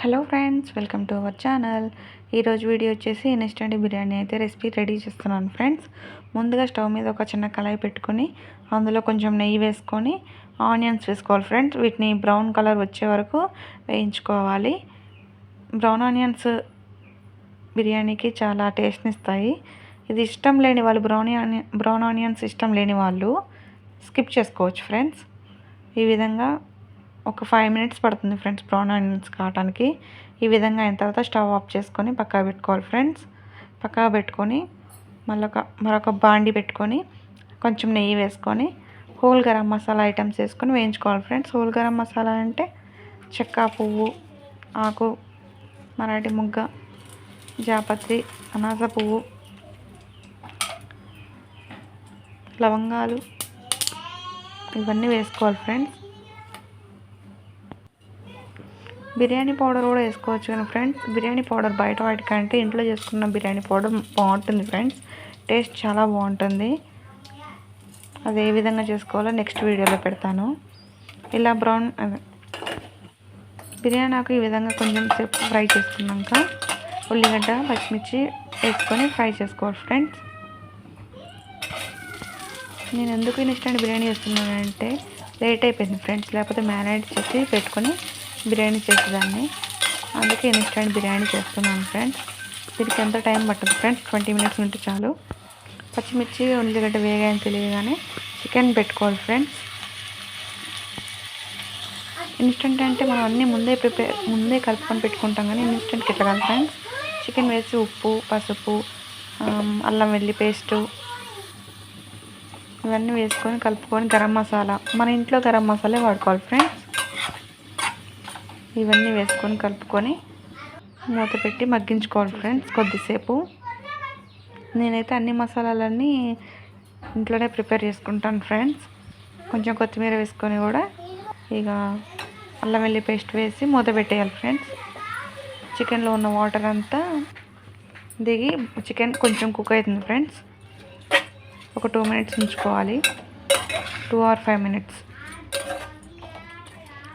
Hello friends welcome to our channel. ఈరోజు video వచ్చేసి instant biryani అయితే రెసిపీ రెడీ చేస్తున్నాను ఫ్రెండ్స్. ముందుగా స్టవ్ మీద ఒక చిన్న కళాయి పెట్టుకొని అందులో కొంచెం నెయ్యి వేసుకొని ఆనియన్స్ వేసుకోవాలి ఫ్రెండ్స్. వీటిని బ్రౌన్ కలర్ వచ్చే వరకు వేయించుకోవాలి. బ్రౌన్ ఆనియన్స్ బిర్యానీకి చాలా టేస్ట్ని ఇస్తాయి. ఇది ఇష్టం లేని వాళ్ళు బ్రౌన్ ఆనియన్ బ్రౌన్ ఆనియన్స్ ఇష్టం లేని వాళ్ళు స్కిప్ చేసుకోవచ్చు ఫ్రెండ్స్. ఈ విధంగా ఒక ఫైవ్ మినిట్స్ పడుతుంది ఫ్రెండ్స్ బ్రౌన్ ఆనియన్స్ కావడానికి ఈ విధంగా అయిన తర్వాత స్టవ్ ఆఫ్ చేసుకొని పక్కా పెట్టుకోవాలి ఫ్రెండ్స్ పక్కా పెట్టుకొని మళ్ళొక మరొక బాండి పెట్టుకొని కొంచెం నెయ్యి వేసుకొని హోల్ గరం మసాలా ఐటమ్స్ వేసుకొని వేయించుకోవాలి ఫ్రెండ్స్ హోల్ గరం మసాలా అంటే చెక్క పువ్వు ఆకు మరాఠీ ముగ్గ జాపత్రి అనాస పువ్వు లవంగాలు ఇవన్నీ వేసుకోవాలి ఫ్రెండ్స్ బిర్యానీ పౌడర్ కూడా వేసుకోవచ్చు కానీ ఫ్రెండ్స్ బిర్యానీ పౌడర్ బయట వాటికంటే ఇంట్లో చేసుకున్న బిర్యానీ పౌడర్ బాగుంటుంది ఫ్రెండ్స్. టేస్ట్ చాలా బాగుంటుంది. అది ఏ విధంగా చేసుకోవాలో నెక్స్ట్ వీడియోలో పెడతాను. ఇలా బ్రౌన్ బిర్యానీ ఆకు ఈ విధంగా కొంచెం సేపు ఫ్రై చేసుకున్నాక ఉల్లిగడ్డ పచ్చిమిర్చి వేసుకొని ఫ్రై చేసుకోవాలి ఫ్రెండ్స్. నేను ఎందుకు ఇన్స్టెంట్ బిర్యానీ చేస్తున్నానంటే లేట్ అయిపోయింది ఫ్రెండ్స్ లేకపోతే మ్యారినేట్ చేసి పెట్టుకొని బిర్యానీ చేసేదాన్ని. అందుకే ఇన్స్టెంట్ బిర్యానీ చేస్తున్నాను ఫ్రెండ్స్. దీనికి ఎంత టైం పట్టదు ఫ్రెండ్స్? ట్వంటీ మినిట్స్ ఉంటే చాలు. పచ్చిమిర్చి ఉల్లిగడ్డ వేగాయని తెలియగానే చికెన్ పెట్టుకోవాలి ఫ్రెండ్స్. ఇన్స్టెంట్ అంటే మనం అన్నీ ముందే ప్రిపేర్ ముందే కలుపుకొని పెట్టుకుంటాం కానీ ఇన్స్టెంట్కి ఇట్లా కాదు ఫ్రెండ్స్? చికెన్ వేసి ఉప్పు పసుపు అల్లం వెల్లి పేస్టు ఇవన్నీ వేసుకొని కలుపుకొని గరం మసాలా. మన ఇంట్లో గరం మసాలే వాడుకోవాలి ఫ్రెండ్స్. ఇవన్నీ వేసుకొని కలుపుకొని మూత పెట్టి మగ్గించుకోవాలి ఫ్రెండ్స్ కొద్దిసేపు. నేనైతే అన్ని మసాలాలన్నీ ఇంట్లోనే ప్రిపేర్ చేసుకుంటాను ఫ్రెండ్స్. కొంచెం కొత్తిమీర వేసుకొని కూడా ఇక అల్లం వెల్లి పేస్ట్ వేసి మూత పెట్టేయాలి ఫ్రెండ్స్. చికెన్లో ఉన్న వాటర్ అంతా దిగి చికెన్ కొంచెం కుక్ అవుతుంది ఫ్రెండ్స్. ఒక టూ మినిట్స్ ఉంచుకోవాలి. Two or five minutes.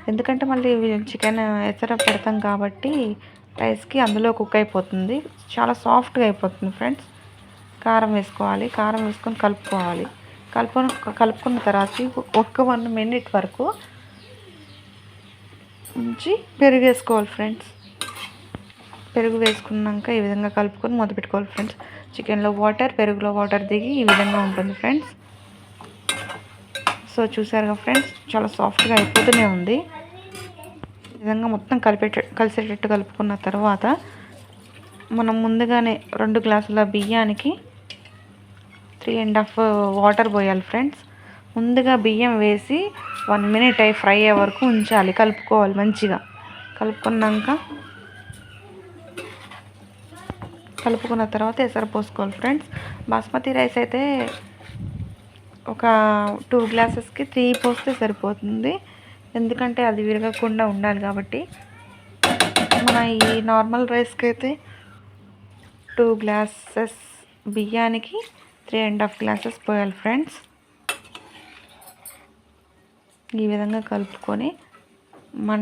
ఎందుకంటే మళ్ళీ చికెన్ ఎసర పెడతాం కాబట్టి రైస్కి అందులో కుక్ అయిపోతుంది. చాలా సాఫ్ట్గా అయిపోతుంది ఫ్రెండ్స్. కారం వేసుకోవాలి. కారం వేసుకొని కలుపుకోవాలి. కలుపుకొని కలుపుకున్న తర్వాత ఒక్క వన్ మినిట్ వరకు ఉంచి పెరుగు వేసుకోవాలి ఫ్రెండ్స్. పెరుగు వేసుకున్నాక ఈ విధంగా కలుపుకొని మూత పెట్టుకోవాలి ఫ్రెండ్స్. చికెన్లో వాటర్ పెరుగులో వాటర్ దిగి ఈ విధంగా ఉంటుంది ఫ్రెండ్స్. సో చూసారుగా ఫ్రెండ్స్ చాలా సాఫ్ట్గా అయిపోతూనే ఉంది. విధంగా మొత్తం కలిపేట కలిసేటట్టు కలుపుకున్న తర్వాత మనం ముందుగానే రెండు గ్లాసుల బియ్యానికి త్రీ అండ్ హాఫ్ వాటర్ పోయాలి ఫ్రెండ్స్. ముందుగా బియ్యం వేసి వన్ మినిట్ అయి ఫ్రై అయ్యే వరకు ఉంచాలి కలుపుకోవాలి మంచిగా. కలుపుకున్నాక కలుపుకున్న తర్వాత ఎసరు పోసుకోవాలి ఫ్రెండ్స్. బాస్మతి రైస్ అయితే ఒక టూ గ్లాసెస్కి త్రీ పోస్తే సరిపోతుంది. ఎందుకంటే అది విరగకుండా ఉండాలి కాబట్టి. మన ఈ నార్మల్ రైస్కి అయితే టూ గ్లాసెస్ బియ్యానికి త్రీ అండ్ హాఫ్ గ్లాసెస్ పోయాలి ఫ్రెండ్స్ ఈ విధంగా కలుపుకొని మన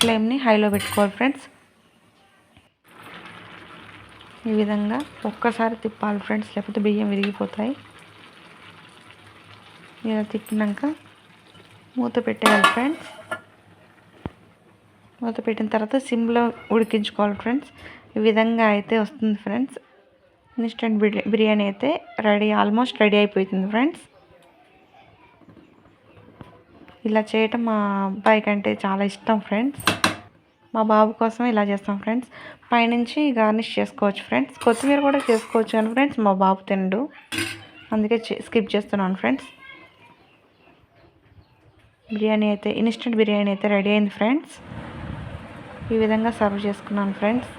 ఫ్లేమ్ని హైలో పెట్టుకోవాలి ఫ్రెండ్స్ ఈ విధంగా ఒక్కసారి తిప్పాలి ఫ్రెండ్స్ లేకపోతే బియ్యం విరిగిపోతాయి. ఇలా తిప్పినాక మూత పెట్టేయాలి ఫ్రెండ్స్ మూత పెట్టిన తర్వాత సిమ్లో ఉడికించుకోవాలి ఫ్రెండ్స్ ఈ విధంగా అయితే వస్తుంది ఫ్రెండ్స్ ఇన్స్టెంట్ బిర్యానీ అయితే రెడీ ఆల్మోస్ట్ రెడీ అయిపోతుంది ఫ్రెండ్స్ ఇలా చేయటం మా అబ్బాయికి అంటే చాలా ఇష్టం ఫ్రెండ్స్ మా బాబు కోసం ఇలా చేస్తాం ఫ్రెండ్స్ పైనుంచి గార్నిష్ చేసుకోవచ్చు ఫ్రెండ్స్ కొత్తిమీర కూడా చేసుకోవచ్చు కానీ ఫ్రెండ్స్ మా బాబు తిండు అందుకే స్కిప్ చేస్తున్నాను ఫ్రెండ్స్ బిర్యానీ అయితే ఇన్స్టెంట్ బిర్యానీ అయితే రెడీ అయింది ఫ్రెండ్స్ ఈ విధంగా సర్వ్ చేసుకున్నాను ఫ్రెండ్స్